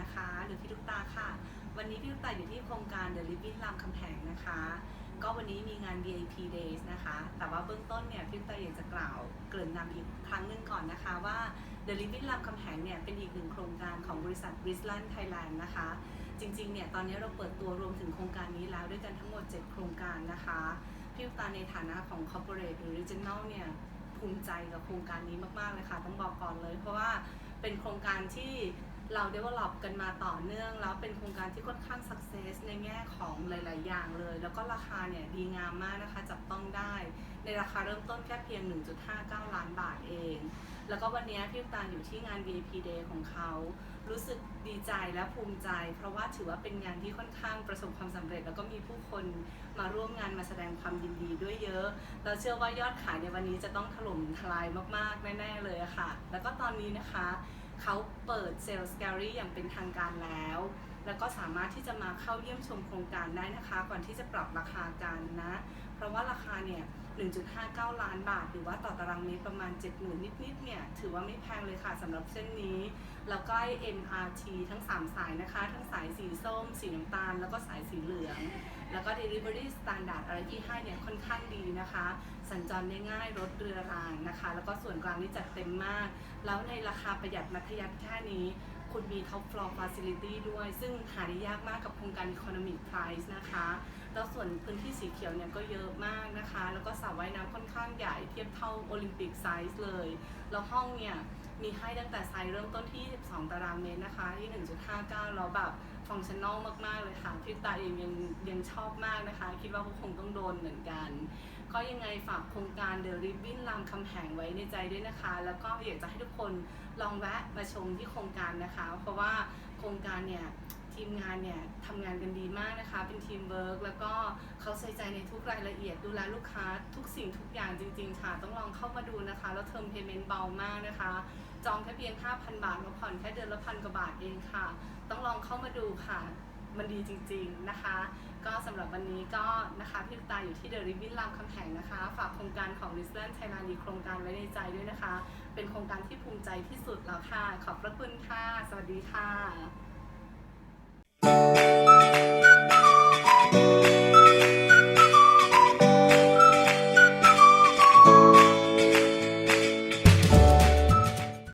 นะคะ หรือพี่ลูกตาค่ะ วันนี้พี่ลูกตาอยู่ที่โครงการ The Living รามคำแหงนะคะ ก็วันนี้มีงาน VIP Days นะคะ แต่ว่าเบื้องต้นเนี่ยพี่ลูกตาอยากจะกล่าวเกริ่นนำอีกครั้งหนึ่งก่อนนะคะว่า The Living รามคำแหงเนี่ยเป็นอีกหนึ่งโครงการของบริษัท b r i s l a n Thailand นะคะ จริงๆเนี่ยตอนนี้เราเปิดตัวรวมถึงโครงการนี้แล้วด้วยกันทั้งหมด 7 โครงการนะคะพี่ลูกตาในฐานะของ Corporate หรือ Regional เนี่ยภูมิใจกับโครงการนี้มากๆเลยค่ะต้องบอกก่อนเลย เพราะว่าเป็นโครงการที่ เรา develop กันมาต่อเนื่อง แล้วเป็นโครงการที่ค่อนข้าง success ในแง่ของหลาย ๆ อย่างเลย แล้วก็ราคาเนี่ยดีงามมากนะคะจับต้องได้ ในราคาเริ่มต้นแค่เพียง 1.59 ล้านบาทเอง แล้วก็วันนี้พี่ตาอยู่ที่งาน VIP Day ของเขา รู้สึกดีใจและภูมิใจ เพราะว่าถือว่าเป็นงานที่ค่อนข้างประสบความสำเร็จ แล้วก็มีผู้คนมาร่วมงานมาแสดงความยินดีด้วยเยอะ เราเชื่อว่ายอดขายในวันนี้จะต้องถล่มทลายมาก ๆ แน่ ๆ เลยค่ะ แล้วก็ตอนนี้นะคะ เขาเปิดเซลล์สแกรี่อย่างเป็นทางการแล้ว แล้วก็สามารถที่จะมาเข้าเยี่ยมชมโครงการได้นะคะ ก่อนที่จะปรับราคากันนะ เพราะว่าราคาเนี่ย 1.59 ล้านบาท หรือว่าต่อตารางเมตรประมาณ 70,000 นิดๆ เนี่ย ถือว่าไม่แพงเลยค่ะสำหรับเส้นนี้แล้วก็ MRT ทั้ง 3 สายนะคะ ทั้งสายสีส้ม สีน้ำตาล แล้วก็สายสีเหลือง แล้วก็ Delivery Standard อะไรที่ให้เนี่ยค่อนข้างดีนะคะ สัญจรได้ง่ายรถเรือรางนะคะ แล้วก็ส่วนกลางนี่จัดเต็มมาก แล้วในราคาประหยัดมัธยัสถ์แค่นี้ คุณมี Top Floor Facility ด้วย ซึ่งหาได้ยากมากกับโครงการ Economic Price นะคะ แล้วส่วนพื้นที่สีเขียวเนี่ยก็เยอะมากนะคะ แล้วก็สระว่ายน้ำค่อนข้างใหญ่เทียบเท่าโอลิมปิกไซส์เลย แล้วห้องเนี่ยมีให้ตั้งแต่ไซส์เริ่มต้นที่ 12 ตารางเมตรนะคะ ที่ 1.59 แล้วแบบฟังชั่นอลมาก ๆ เลยค่ะพี่ตาเองยังยังชอบมากนะคะ คิดว่าเขาคงต้องโดนเหมือนกัน ก็ยังไงฝากโครงการ The Ribbon รามคำแหงไว้ในใจด้วยนะคะ แล้วก็อยากจะให้ทุกคนลองแวะมาชมที่โครงการนะคะ เพราะว่าโครงการเนี่ยทีมงานเนี่ยทำงานกันดีมากนะคะ เป็นทีมเวิร์กแล้วก็เขาใส่ใจในทุกรายละเอียดดูแลลูกค้าทุกสิ่งทุกอย่างจริง ๆ ค่ะ ต้องลองเข้ามาดูนะคะ แล้วเทอมเพย์เมนต์เบามากนะคะ จองแค่เพียง 5,000 บาทแล้วผ่อนแค่เดือนละพันกว่าบาทเองค่ะ ต้องลองเข้ามาดูค่ะ มันดีจริงๆนะคะ ก็สำหรับวันนี้ก็นะคะพี่ตาอยู่ที่เดอะริบบิ้นรามคำแหงนะคะ ฝากโครงการของ r i s เลนไทยรัฐดีโครงการไว้ในใจด้วยนะคะ เป็นโครงการที่ภูมิใจที่สุดแล้วค่ะ ขอบพระคุณค่ะ สวัสดีค่ะ